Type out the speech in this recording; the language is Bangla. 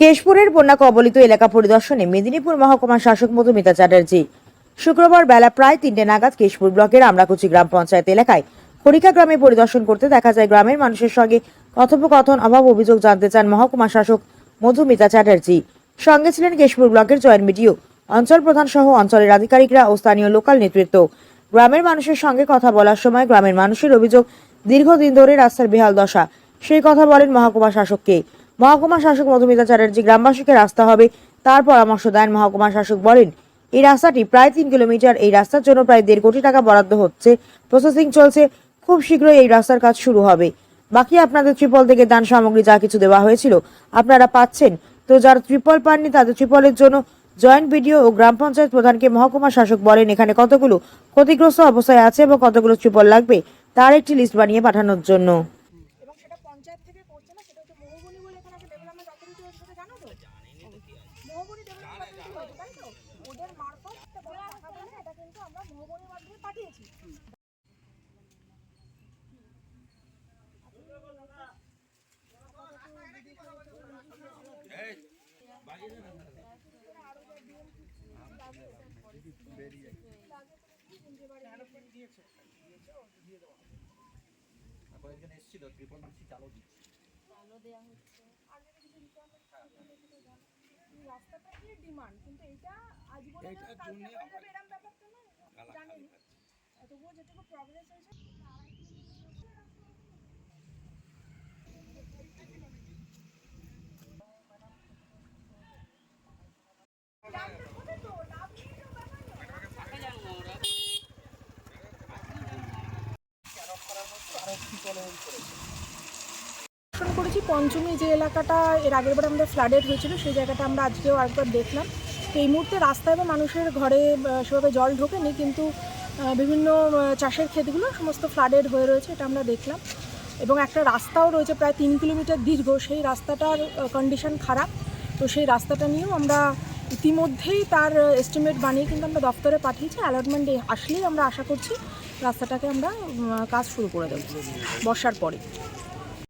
কেশপুরের বন্যা কবলিত এলাকা পরিদর্শনে মেদিনীপুর মহকুমার শাসক মধুমিতা চ্যাটার্জি। শুক্রবার বেলা প্রায় তিনটে নাগাদ কেশপুর ব্লকের আমরাকুচি গ্রাম পঞ্চায়েত এলাকায় খড়িকা গ্রামে পরিদর্শন করতে দেখা যায় গ্রামের মানুষের সঙ্গে কথোপকথন, অভাব অভিযোগ জানতে চান মহকুমা শাসক মধুমিতা চ্যাটার্জি। সঙ্গে ছিলেন কেশপুর ব্লকের জয়েন্ট বিডিও, অঞ্চল প্রধান সহ অঞ্চলের আধিকারিকরা ও স্থানীয় লোকাল নেতৃত্ব। গ্রামের মানুষের সঙ্গে কথা বলার সময় গ্রামের মানুষের অভিযোগ দীর্ঘদিন ধরে রাস্তার বেহাল দশা। সেই কথা বলেন মহকুমা শাসককে। মহকুমা শাসক মধুমিতা চ্যাটার্জি গ্রামবাসীকে রাস্তা হবে, তার পরামর্শ দেন মহকুমা শাসক বলেন এই রাস্তাটি প্রায় তিন কিলোমিটার, এই রাস্তার জন্য প্রায় দেড় কোটি টাকা বরাদ্দ হচ্ছে। প্রসেসিং চলছে, খুব শীঘ্রই এই রাস্তার কাজ শুরু হবে। বাকি আপনাদের ত্রিপল থেকে দান সামগ্রী যা কিছু দেওয়া হয়েছিল, আপনারা পাচ্ছেন। তো যারা ত্রিপল পাননি, তাদের ত্রিপলের জন্য জয়েন্ট বিডিও ও গ্রাম পঞ্চায়েত প্রধানকে মহকুমা শাসক বলেন, এখানে কতগুলো ক্ষতিগ্রস্ত অবস্থায় আছে এবং কতগুলো ত্রিপল লাগবে, তার একটি লিস্ট বানিয়ে পাঠানোর জন্য এবং সেটা পঞ্চায়েত থেকে করছে না সেটা হচ্ছে মহুবনী বলে এখানে একটা ডেভেলপমেন্ট অথরিটি হচ্ছে সেটা জানো তো মহুবনী ডেভেলপমেন্ট অথরিটি তাই তো? ওদের মারফত টাকা বলে এটা কিন্তু আমরা মহুবনীর মাধ্যমে পাঠিয়েছি। কয়েকজন এসেছিল ত্রিপল দিচ্ছি। চালও দিচ্ছি এই রাস্তাটা কি ডিমান্ড কিন্তু এটা আজীবনে এরকম ব্যাপার না। জানিনি তবুও যেটুকু প্রগ্রেস হয়েছে। দর্শন করেছি পঞ্চমী যে এলাকাটা, এর আগের বার আমাদের ফ্লাডেড হয়েছিল, সেই জায়গাটা আমরা আজকেও আরেকবার দেখলাম। তো এই মুহূর্তে রাস্তায় বা মানুষের ঘরে সেভাবে জল ঢোকেনি, কিন্তু বিভিন্ন চাষের ক্ষেতগুলো সমস্ত ফ্লাডেড হয়ে রয়েছে, এটা আমরা দেখলাম। এবং একটা রাস্তাও রয়েছে, প্রায় তিন কিলোমিটার দীর্ঘ, সেই রাস্তাটার কন্ডিশন খারাপ। তো সেই রাস্তাটা নিয়েও আমরা ইতিমধ্যেই তার এস্টিমেট বানিয়ে কিন্তু আমরা দপ্তরে পাঠিয়েছি। অ্যালটমেন্ট আসলেই আমরা আশা করছি রাস্তাটাকে আমরা কাজ শুরু করে দেবো, বর্ষার পরে।